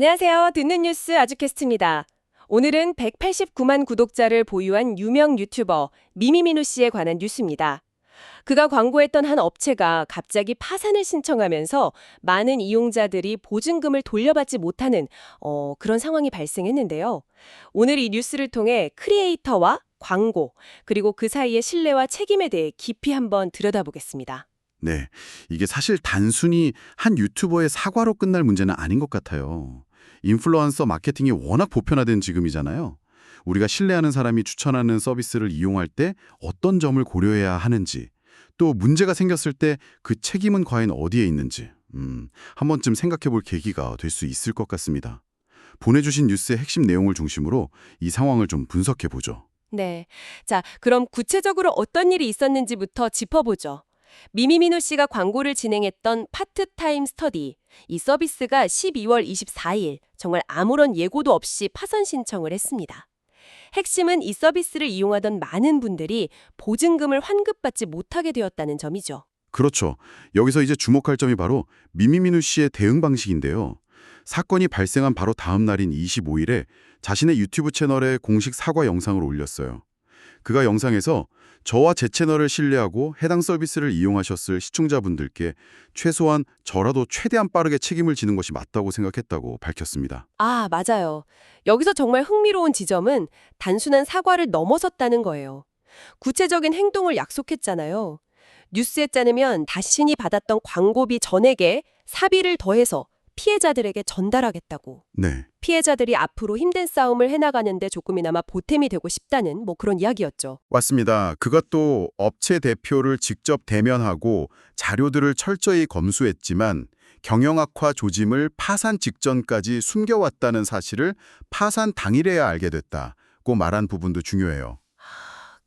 안녕하세요. 듣는 뉴스 아주캐스트입니다. 오늘은 189만 구독자를 보유한 유명 유튜버 미미민우 씨에 관한 뉴스입니다. 그가 광고했던 한 업체가 갑자기 파산을 신청하면서 많은 이용자들이 보증금을 돌려받지 못하는 어, 그런 상황이 발생했는데요. 오늘 이 뉴스를 통해 크리에이터와 광고 그리고 그 사이의 신뢰와 책임에 대해 깊이 한번 들여다보겠습니다. 네, 이게 사실 단순히 한 유튜버의 사과로 끝날 문제는 아닌 것 같아요. 인플루언서 마케팅이 워낙 보편화된 지금이잖아요. 우리가 신뢰하는 사람이 추천하는 서비스를 이용할 때 어떤 점을 고려해야 하는지, 또 문제가 생겼을 때 그 책임은 과연 어디에 있는지, 음, 한 번쯤 생각해 볼 계기가 될 수 있을 것 같습니다. 보내주신 뉴스의 핵심 내용을 중심으로 이 상황을 좀 분석해 보죠. 네. 자, 그럼 구체적으로 어떤 일이 있었는지부터 짚어보죠. 미미민우 씨가 광고를 진행했던 파트타임 스터디. 이 서비스가 12월 24일 정말 아무런 예고도 없이 파산 신청을 했습니다. 핵심은 이 서비스를 이용하던 많은 분들이 보증금을 환급받지 못하게 되었다는 점이죠. 그렇죠. 여기서 이제 주목할 점이 바로 미미민우 씨의 대응 방식인데요. 사건이 발생한 바로 다음 날인 25일에 자신의 유튜브 채널에 공식 사과 영상을 올렸어요. 그가 영상에서 저와 제 채널을 신뢰하고 해당 서비스를 이용하셨을 시청자분들께 최소한 저라도 최대한 빠르게 책임을 지는 것이 맞다고 생각했다고 밝혔습니다. 아, 맞아요. 여기서 정말 흥미로운 지점은 단순한 사과를 넘어섰다는 거예요. 구체적인 행동을 약속했잖아요. 뉴스에 짜내면 자신이 받았던 광고비 전액에 사비를 더해서 피해자들에게 전달하겠다고. 네. 피해자들이 앞으로 힘든 싸움을 해나가는데 조금이나마 보탬이 되고 싶다는 뭐 그런 이야기였죠. 맞습니다. 그것도 업체 대표를 직접 대면하고 자료들을 철저히 검수했지만 경영악화 조짐을 파산 직전까지 숨겨왔다는 사실을 파산 당일에야 알게 됐다고 말한 부분도 중요해요.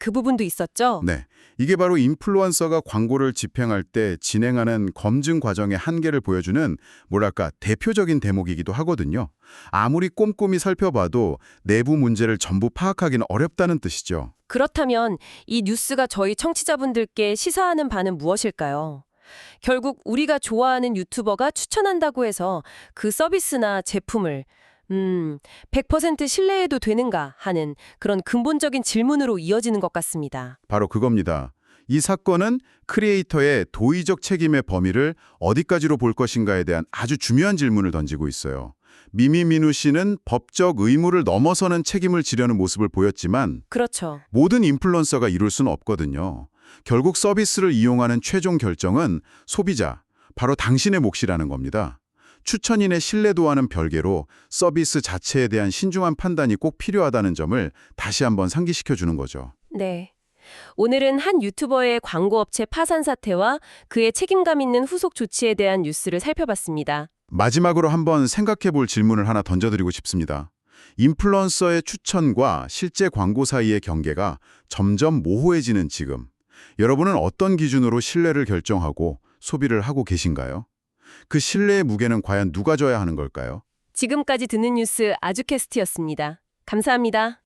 그 부분도 있었죠? 네. 이게 바로 인플루언서가 광고를 집행할 때 진행하는 검증 과정의 한계를 보여주는 뭐랄까 대표적인 대목이기도 하거든요. 아무리 꼼꼼히 살펴봐도 내부 문제를 전부 파악하기는 어렵다는 뜻이죠. 그렇다면 이 뉴스가 저희 청취자분들께 시사하는 바는 무엇일까요? 결국 우리가 좋아하는 유튜버가 추천한다고 해서 그 서비스나 제품을 음, 100% 신뢰해도 되는가 하는 그런 근본적인 질문으로 이어지는 것 같습니다. 바로 그겁니다. 이 사건은 크리에이터의 도의적 책임의 범위를 어디까지로 볼 것인가에 대한 아주 중요한 질문을 던지고 있어요. 미미민우 씨는 법적 의무를 넘어서는 책임을 지려는 모습을 보였지만 그렇죠. 모든 인플루언서가 이룰 수는 없거든요. 결국 서비스를 이용하는 최종 결정은 소비자, 바로 당신의 몫이라는 겁니다. 추천인의 신뢰도와는 별개로 서비스 자체에 대한 신중한 판단이 꼭 필요하다는 점을 다시 한번 상기시켜 주는 거죠. 네. 오늘은 한 유튜버의 광고업체 파산 사태와 그의 책임감 있는 후속 조치에 대한 뉴스를 살펴봤습니다. 마지막으로 한번 생각해 볼 질문을 하나 던져드리고 싶습니다. 인플루언서의 추천과 실제 광고 사이의 경계가 점점 모호해지는 지금, 여러분은 어떤 기준으로 신뢰를 결정하고 소비를 하고 계신가요? 그 신뢰의 무게는 과연 누가 져야 하는 걸까요? 지금까지 듣는 뉴스 아주캐스트였습니다. 감사합니다.